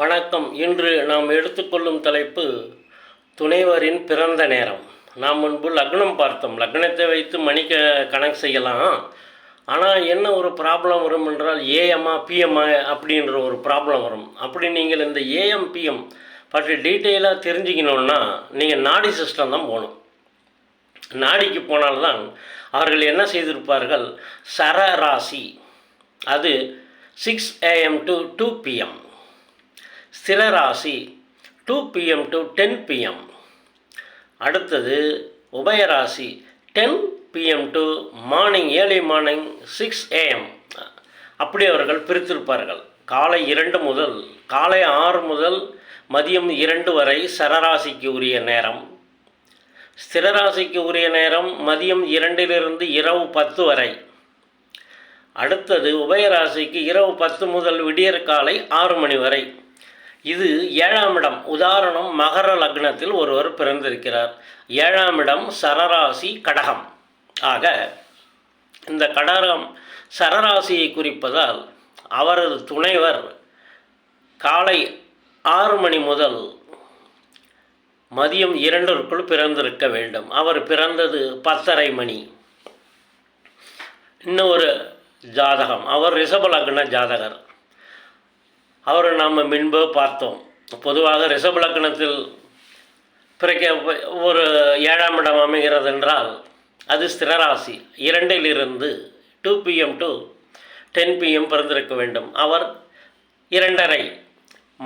வணக்கம். இன்று நாம் எடுத்துக்கொள்ளும் தலைப்பு துணைவரின் பிறந்த நேரம். நாம் முன்பு லக்னம் பார்த்தோம். லக்னத்தை வைத்து மணிக்க கணக்கு செய்யலாம். ஆனால் என்ன ஒரு ப்ராப்ளம் வரும் என்றால் ஏஎம்மா பிஎம்மா அப்படின்ற ஒரு ப்ராப்ளம் வரும். அப்படி நீங்கள் இந்த ஏஎம் பிஎம் பற்றி டீட்டெயிலாக தெரிஞ்சுக்கணுன்னா நீங்கள் நாடி சிஸ்டம் தான் போகணும். நாடிக்கு போனால்தான் அவர்கள் என்ன செய்திருப்பார்கள்? சரராசி. அது six AM to two PM ஸ்திரராசி two PM to ten PM அடுத்தது உபயராசி ten PM to morning early morning six AM அப்படி அவர்கள் பிரித்திருப்பார்கள். காலை இரண்டு முதல் காலை ஆறு முதல் மதியம் இரண்டு வரை சரராசிக்கு உரிய நேரம். ஸ்திரராசிக்கு உரிய நேரம் மதியம் இரண்டிலிருந்து இரவு பத்து வரை. அடுத்தது உபயராசிக்கு இரவு பத்து முதல் விடியற்காலை ஆறு மணி வரை. இது ஏழாம் இடம். உதாரணம் மகர லக்னத்தில் ஒருவர் பிறந்திருக்கிறார். ஏழாம் இடம் சரராசி கடகம். ஆக இந்த கடகம் சரராசியை குறிப்பதால் அவரது துணைவர் காலை ஆறு மணி முதல் மதியம் இரண்டிற்குள் பிறந்திருக்க வேண்டும். அவர் பிறந்தது பத்தரை மணி. இன்னொரு ஜாதகம். அவர் ரிஷபலக்ன ஜாதகர். அவரை நாம் முன்பு பார்த்தோம். பொதுவாக ரிஷபலக்கணத்தில் பிறக்க ஒரு ஏழாம் இடம் அமைகிறது என்றால் அது ஸ்திரராசி. இரண்டிலிருந்து two PM to ten PM பிறந்திருக்க வேண்டும். அவர் இரண்டரை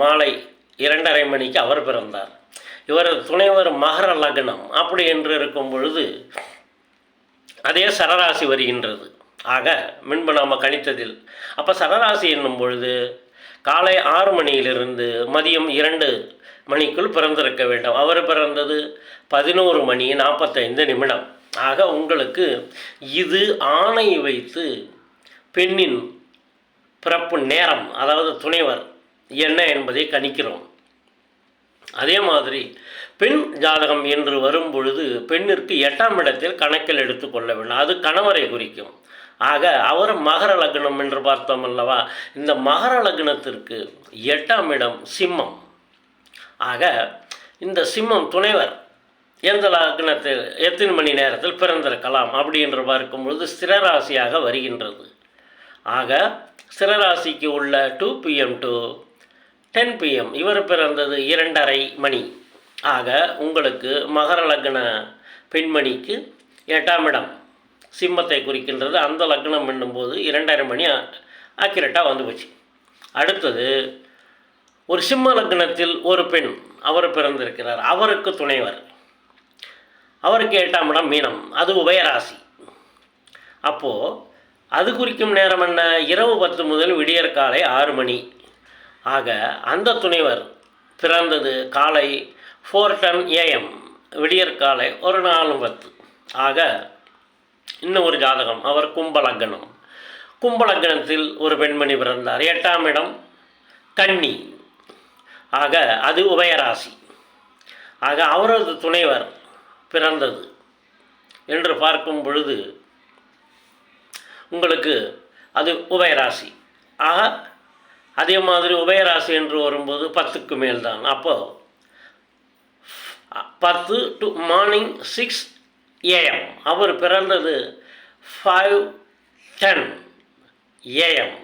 மாலை இரண்டரை மணிக்கு அவர் பிறந்தார். இவரது துணைவர் மகர லக்னம் அப்படி என்று இருக்கும் பொழுது அதே சரராசி வருகின்றது. ஆக முன்பு நாம் கணித்ததில். அப்போ சரராசி என்னும் பொழுது காலை ஆறு மணியிலிருந்து மதியம் இரண்டு மணிக்குள் பிறந்திருக்க வேண்டும். அவர் பிறந்தது பதினோரு மணி நாற்பத்தைந்து நிமிடம். ஆக உங்களுக்கு இது ஆணை வைத்து பெண்ணின் பிறப்பு நேரம் அதாவது துணைவர் என்ன என்பதை கணிக்கிறோம். அதே மாதிரி பெண் ஜாதகம் என்று வரும் பொழுது பெண்ணிற்கு எட்டாம் இடத்தில் கணக்கில் எடுத்துக்கொள்ள வேண்டும். அது கணவரை குறிக்கும். ஆக அவர் மகர லக்னம் என்று பார்த்தோம் அல்லவா? இந்த மகர லக்னத்திற்கு எட்டாம் இடம் சிம்மம். ஆக இந்த சிம்மம் துணைவர். எந்த லக்னத்தில் எத்தனை மணி நேரத்தில் பிறந்திருக்கலாம் அப்படி என்று பார்க்கும் பொழுது ஸ்திரராசியாக வருகின்றது. ஆக ஸ்திரராசிக்கு உள்ள two PM to ten PM இவர் பிறந்தது இரண்டரை மணி. ஆக உங்களுக்கு மகர லக்ன பெண்மணிக்கு எட்டாம் இடம். சிம்மத்தை குறிக்கின்றது. அந்த லக்னம் என்னும்போது இரண்டரை மணி ஆக்கிரட்டாக வந்து போச்சு. அடுத்தது ஒரு சிம்ம லக்னத்தில் ஒரு பெண் அவர் பிறந்திருக்கிறார். அவருக்கு துணைவர். அவருக்கு எட்டாம் இடம் மீனம். அது உபயராசி. அப்போது அது குறிக்கும் நேரம் என்ன? இரவு பத்து முதல் விடியற் காலை ஆறு மணி. ஆக அந்த துணைவர் பிறந்தது காலை ஃபோர் டென் ஏஎம் விடியற் காலை ஒரு நாலு பத்து. ஆக இன்னும் ஒரு ஜாதகம் அவர் கும்பலக்கணம் கும்பலக்கணத்தில் ஒரு பெண்மணி பிறந்தார். எட்டாம் இடம் கன்னி. ஆக அது உபயராசி. ஆக அவரது துணைவர் பிறந்தது என்று பார்க்கும் பொழுது உங்களுக்கு அது உபயராசி. ஆக அதே மாதிரி உபயராசி என்று வரும்போது பத்துக்கு மேல் தான் அப்போது பத்து டு மார்னிங் சிக்ஸ் ஏஎம். அவர் பிறந்தது ஃபைவ் டென் ஏஎம்.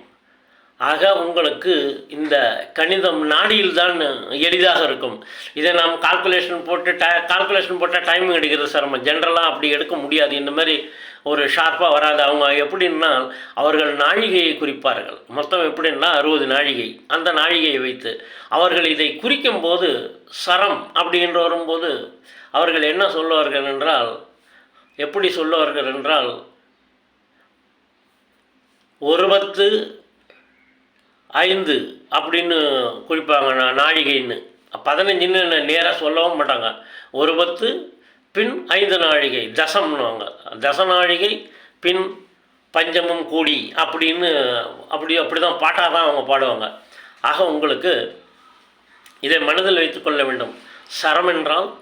ஆக உங்களுக்கு இந்த கணிதம் நாடியில் தான் எளிதாக இருக்கும். இதை நாம் கால்குலேஷன் போட்டு ட கால்குலேஷன் போட்டால் டைமிங் எடுக்கிறது சார். நம்ம ஜென்ரலாக அப்படி எடுக்க முடியாது. இந்த மாதிரி ஒரு ஷார்ப்பாக வராது. அவங்க எப்படின்னா அவர்கள் நாழிகையை குறிப்பார்கள். மொத்தம் எப்படின்னா அறுபது நாழிகை. அந்த நாழிகையை வைத்து அவர்கள் இதை குறிக்கும் போது சரம் அப்படின்ற வரும்போது அவர்கள் என்ன சொல்லுவார்கள் என்றால் எப்படி சொல்லுவார்கள் என்றால் ஒரு பத்து ஐந்து அப்படின்னு குறிப்பாங்க நா- நாழிகைன்னு. பதினஞ்சுன்னு நேராக சொல்லவும் மாட்டாங்க. ஒரு பத்து பின் ஐந்து நாழிகை தசம்னுவாங்க. தச நாழிகை பின் பஞ்சமும் கூடி அப்படின்னு அப்படி அப்படி தான் பாட்டாக தான் அவங்க பாடுவாங்க. ஆக உங்களுக்கு இதை மனதில் வைத்துக்கொள்ள வேண்டும். சரம் என்றால்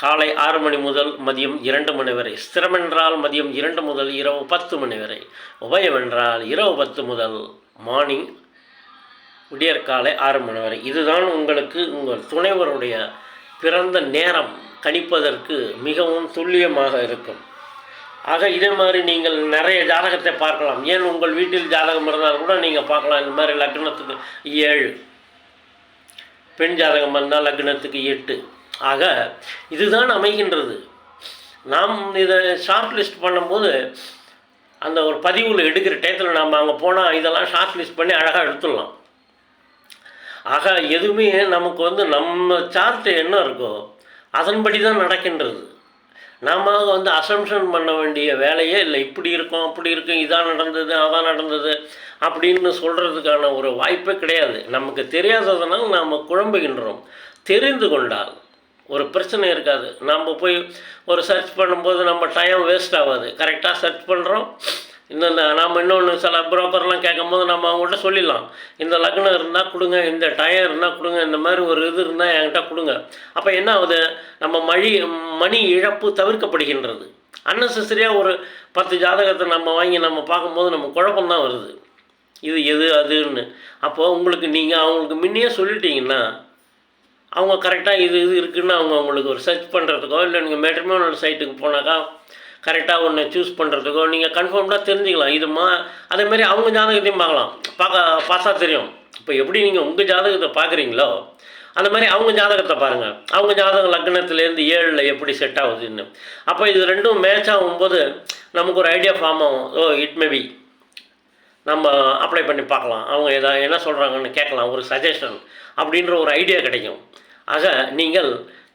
காலை ஆறு மணி முதல் மதியம் இரண்டு மணி வரை. ஸ்திரமென்றால் மதியம் இரண்டு முதல் இரவு பத்து மணி வரை. உபயம் என்றால் இரவு பத்து முதல் மார்னிங் விடியற்காலை ஆறு மணி வரை. இதுதான் உங்களுக்கு உங்கள் துணைவருடைய பிறந்த நேரம் கணிப்பதற்கு மிகவும் துல்லியமாக இருக்கும். ஆக இதே மாதிரி நீங்கள் நிறைய ஜாதகத்தை பார்க்கலாம். ஏன் உங்கள் வீட்டில் ஜாதகம் இருந்தால் கூட நீங்கள் பார்க்கலாம். இந்த மாதிரி லக்னத்துக்கு ஏழு பெண் ஜாதகம் இருந்தால் லக்னத்துக்கு எட்டு ஆக இதுதான் அமைகின்றது. நாம் இதை ஷார்ட் லிஸ்ட் பண்ணும்போது அந்த ஒரு பதிவில் எடுக்கிற டயத்தில் நாம் அங்கே போனால் இதெல்லாம் ஷார்ட் லிஸ்ட் பண்ணி அழகாக எடுத்துடலாம். ஆக எதுவுமே நமக்கு வந்து நம்ம சார்ட் என்ன இருக்கோ அதன்படி தான் நடக்கின்றது. நாம் வந்து அசம்ஷன் பண்ண வேண்டிய வேலையே இல்லை. இப்படி இருக்கும் அப்படி இருக்கும் இதான் நடந்தது அதான் நடந்தது அப்படின்னு சொல்கிறதுக்கான ஒரு வாய்ப்பே கிடையாது. நமக்கு தெரியாததுனால் நாம் குழம்புகின்றோம். தெரிந்து கொண்டால் ஒரு பிரச்சனை இருக்காது. நம்ம போய் ஒரு சர்ச் பண்ணும்போது நம்ம டைம் வேஸ்ட் ஆகாது. கரெக்டாக சர்ச் பண்ணுறோம் இந்த நாம் இன்னொன்று சில புரோக்கர்லாம் கேட்கும்போது நம்ம அவங்கள்ட்ட சொல்லிடலாம். இந்த லக்னம் இருந்தால் கொடுங்க இந்த டயர் இருந்தால் கொடுங்க இந்த மாதிரி ஒரு இது இருந்தால் என்கிட்ட கொடுங்க. அப்போ என்ன ஆகுது? நம்ம மழி மணி இழப்பு தவிர்க்கப்படுகின்றது. அன்னெசரியாக ஒரு பத்து ஜாதகத்தை நம்ம வாங்கி நம்ம பார்க்கும்போது நம்ம குழப்பம்தான் வருது. இது எது அதுன்னு. அப்போது உங்களுக்கு நீங்கள் அவங்களுக்கு முன்னையே சொல்லிட்டீங்கன்னா அவங்க கரெக்டாக இது இது இருக்குன்னு அவங்க உங்களுக்கு ஒரு சர்ச் பண்ணுறதுக்கோ இல்லை நீங்கள் மெட்ரிமோனல் சைட்டுக்கு போனாக்கா கரெக்டாக ஒன்று சூஸ் பண்ணுறதுக்கோ நீங்கள் கன்ஃபார்ம்டாக தெரிஞ்சுக்கலாம். இதுமா அதேமாதிரி அதேமாரி அவங்க ஜாதகத்தையும் பார்க்கலாம். பார்க்க பார்த்தா தெரியும். இப்போ எப்படி நீங்கள் உங்கள் ஜாதகத்தை பார்க்குறீங்களோ அந்த மாதிரி அவங்க ஜாதகத்தை பாருங்கள் அவங்க ஜாதகம் லக்னத்துலேருந்து ஏழில் எப்படி செட் ஆகுதுன்னு. அப்போ இது ரெண்டும் மேட்ச் ஆகும்போது நமக்கு ஒரு ஐடியா ஃபார்ம் ஆகும். ஓ இட் மே பி நம்ம அப்ளை பண்ணி பார்க்கலாம். அவங்க எதா என்ன சொல்கிறாங்கன்னு கேட்கலாம். ஒரு சஜஷன் அப்படின்ற ஒரு ஐடியா கிடைக்கும். ஆக நீங்கள்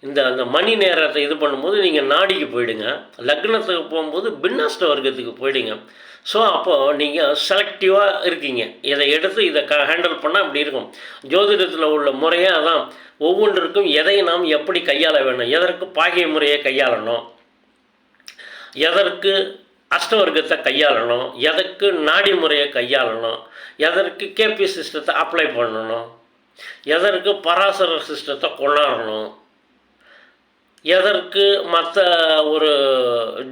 இந்த அந்த மணி நேரத்தை இது பண்ணும்போது நீங்கள் நாடிக்கு போயிடுங்க. லக்னத்துக்கு போகும்போது பின்னஸ்ட வர்க்கத்துக்கு போயிடுங்க. ஸோ அப்போது நீங்கள் செலக்டிவாக இருக்கீங்க. இதை எடுத்து இதை க ஹேண்டில் பண்ணால் அப்படி இருக்கும். ஜோதிடத்தில் உள்ள முறையே அதான். ஒவ்வொன்றுக்கும் எதை நாம் எப்படி கையாள வேணும் எதற்கு பாகிய முறையை கையாளணும்? எதற்கு அஷ்டவர்க்கத்தை கையாளணும் எதற்கு நாடி முறையை கையாளணும் எதற்கு கேபி சிஸ்டத்தை அப்ளை பண்ணணும் எதற்கு பராசர சிஸ்டத்தை கொண்டாடணும் எதற்கு மற்ற ஒரு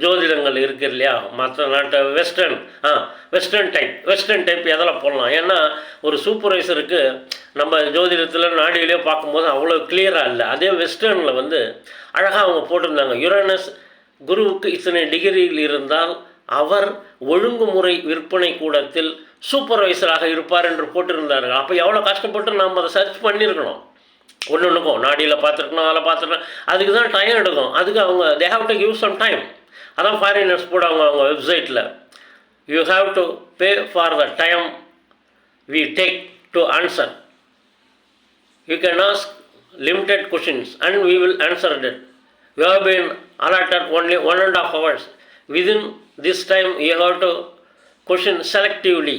ஜோதிடங்கள் இருக்குது இல்லையா? மற்ற நாட்டை western ah western type western type எதில் போடலாம்? ஏன்னா ஒரு சூப்பர்வைசருக்கு நம்ம ஜோதிடத்தில் நாடியிலே பார்க்கும்போது அவ்வளோ கிளியராக இல்லை. அதே வெஸ்டர்னில் வந்து அழகாக அவங்க போட்டிருந்தாங்க. யுரேனஸ் குருவுக்கு இத்தனை டிகிரியில் இருந்தால் அவர் ஒழுங்குமுறை விற்பனை கூடத்தில் சூப்பர்வைசராக இருப்பார் என்று போட்டிருந்தார்கள். அப்போ எவ்வளோ கஷ்டப்பட்டு நாம் அதை சர்ச் பண்ணியிருக்கணும். ஒன்று ஒன்றுக்கும் நாடியில் பார்த்துருக்கணும் அதில் பார்த்துருக்கணும். அதுக்கு தான் டைம் எடுக்கும். அதுக்கு அவங்க they have to give some time அதான் ஃபாரினர்ஸ் போடுவாங்க அவங்க வெப்சைட்டில் you have to pay for the time we take to answer you can ask limited questions and we will answer that you have been allotted only one and half hours within this time you you to question selectively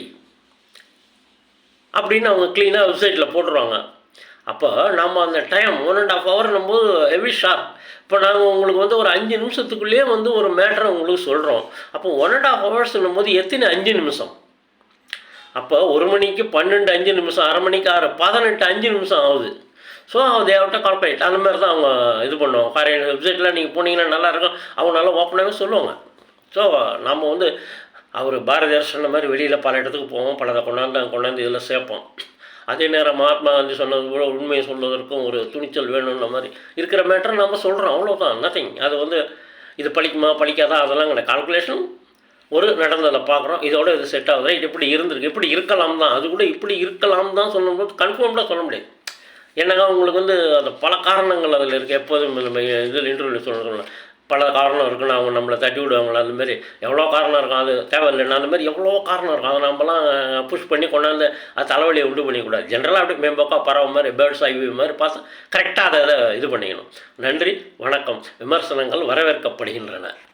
அப்படின்னு அவங்க க்ளீனாக வெப்சைட்டில் போட்டுருவாங்க. அப்போ நம்ம அந்த time one and half ஹவர்னும் போது ஹெவி ஷார்ப் இப்போ நாங்கள் உங்களுக்கு வந்து ஒரு அஞ்சு நிமிஷத்துக்குள்ளேயே வந்து ஒரு மேட்ரை உங்களுக்கு சொல்கிறோம் அப்போ ஒன் அண்ட் ஆஃப் ஹவர்ஸ்னும் போது எத்தனை அஞ்சு நிமிஷம்? அப்போ ஒரு மணிக்கு பன்னெண்டு அஞ்சு நிமிஷம் அரை மணிக்கு ஆறு பதினெட்டு அஞ்சு நிமிஷம் ஆகுது. ஸோ தேவட்ட கால்குலேட் அந்த மாதிரி தான் அவங்க இது பண்ணுவோம் ஃபாரின் வெப்சைட்டில் நீங்கள் போனீங்கன்னா நல்லா இருக்கும். அவங்க நல்லா ஓப்பனாகவே சொல்லுவாங்க. ஸோ நம்ம வந்து அவர் பாரதியார் சொன்ன மாதிரி வெளியில் பல இடத்துக்கு போவோம் பலதை கொண்டாந்து கொண்டாந்து இதில் சேர்ப்போம். அதே நேரம் மகாத்மா காந்தி சொன்னது கூட உண்மையை சொல்வதற்கும் ஒரு துணிச்சல் வேணும்ன மாதிரி இருக்கிற மேட்டரை நம்ம சொல்கிறோம் அவ்வளோதான் நத்திங் அது வந்து இது பழிக்குமா பழிக்காதா அதெல்லாம் கிடையாது. கால்குலேஷன் ஒரு நடந்ததை பார்க்குறோம் இதோட இது செட் ஆகுது இது இப்படி இருந்திருக்கு இப்படி இருக்கலாம் தான் அது கூட இப்படி இருக்கலாம் தான் சொல்லும்போது கன்ஃபார்ம்டாக சொல்ல முடியாது. என்னங்க உங்களுக்கு வந்து அந்த பல காரணங்கள் அதில் இருக்குது எப்போதும் இதில் இன்டர்வியூவில் சொல்லணும் பல காரணம் இருக்குன்னு அவங்க நம்மளை தட்டி விடுவாங்களா? அந்த மாதிரி எவ்வளோ காரணம் இருக்கும்? அது தேவையில்லைன்னா அந்த மாதிரி எவ்வளோ காரணம் இருக்கும்? அதை நம்மலாம் புஷ் பண்ணி கொண்டாந்து அது தலைவலியை உண்டு பண்ணிக்கூடாது. ஜென்ரலாக அப்படி மேம்போக்காக பறவை மாதிரி பேர்ட்ஸ் ஐவி மாதிரி பார்த்து கரெக்டாக அதை இது பண்ணிக்கணும். நன்றி வணக்கம். விமர்சனங்கள் வரவேற்கப்படுகின்றன.